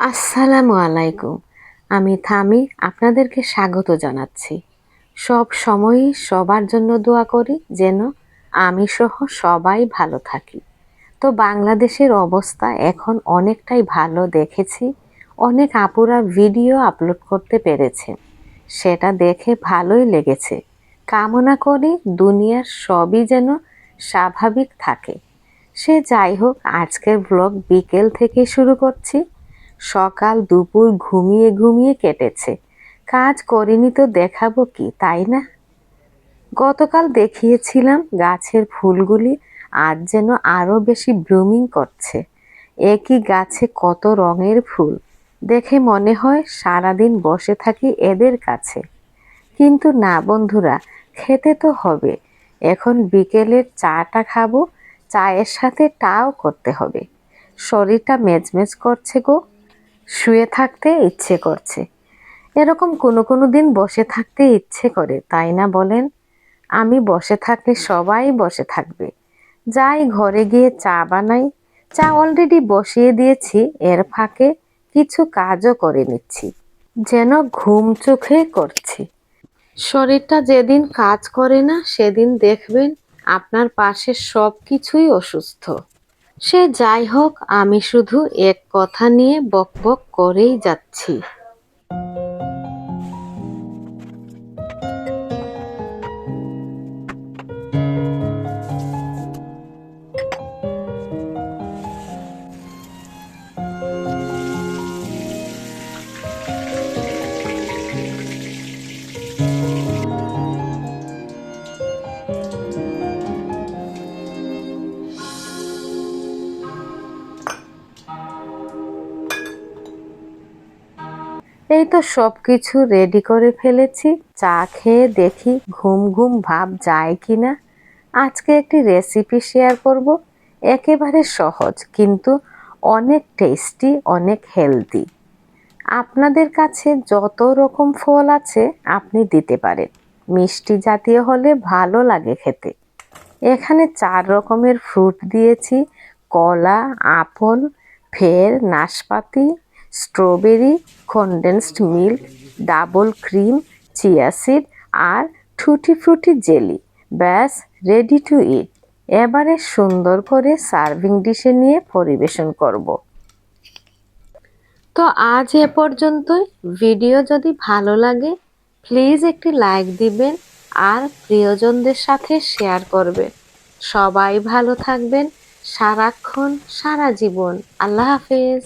আসসালামু আলাইকুম। আমি থামি আপনাদেরকে স্বাগত জানাচ্ছি। সব সময়ই সবার জন্য দোয়া করি যেন আমি সহ সবাই ভালো থাকি। তো বাংলাদেশের অবস্থা এখন অনেকটাই ভালো দেখেছি। অনেক আপুরা ভিডিও আপলোড করতে পেরেছে। সেটা দেখে ভালোই লেগেছে। কামনা করি দুনিয়ার সবই যেন স্বাভাবিক থাকে। সে যাই হোক, আজকের ব্লগ বিকেল থেকে শুরু করছি। সকাল দুপুর ঘুমিয়ে ঘুমিয়ে কেটেছে। কাজ করিনি তো দেখাবো কি, তাই না? গতকাল দেখিয়েছিলাম গাছের ফুলগুলি আজ যেন আরও বেশি ব্লুমিং করছে। একই গাছে কত রঙের ফুল, দেখে মনে হয় সারাদিন বসে থাকি এদের কাছে। কিন্তু না বন্ধুরা, খেতে তো হবে। এখন বিকেলের চাটা খাব, চায়ের সাথে টাও করতে হবে। শরীরটা মেজমেজ করছে গো। শুয়ে থাকতে ইচ্ছে করছে। এরকম কোনো কোনো দিন বসে থাকতে ইচ্ছে করে, তাই না বলেন? আমি বসে থাকলে সবাই বসে থাকবে। যাই ঘরে গিয়ে চা বানাই। চা অলরেডি বসিয়ে দিয়েছি, এর ফাঁকে কিছু কাজও করে নিচ্ছি। যেন ঘুম চোখে করছি। শরীরটা যেদিন কাজ করে না, সেদিন দেখবেন আপনার পাশে সব কিছুই অসুস্থ। সে যাই হোক আমি শুধু এক কথা নিয়ে বকবক করেই যাচ্ছি। এই তো সব কিছু রেডি করে ফেলেছি। চা খেয়ে দেখি ঘুম ঘুম ভাব যায় কি না আজকে একটি রেসিপি শেয়ার করব। একেবারে সহজ, কিন্তু অনেক টেস্টি অনেক হেলদি আপনাদের কাছে যত রকম ফল আছে, আপনি দিতে পারেন। মিষ্টি জাতীয় হলে ভালো লাগে খেতে। এখানে চার রকমের ফ্রুট দিয়েছি। কলা, আপল, ফের, নাশপাতি strawberry condensed milk double cream chia seed আর টুটি ফ্রুটি জেলি ব্যাস রেডি টু ইট এবারে সুন্দর করে সার্ভিং ডিশে নিয়ে পরিবেশন করব। তো আজ এ পর্যন্তই। ভিডিও যদি ভালো লাগে প্লিজ একটি লাইক দিবেন আর প্রিয়জনদের সাথে শেয়ার করবেন। সবাই ভালো থাকবেন। সারাক্ষণ, সারা জীবন। আল্লাহ হাফেজ।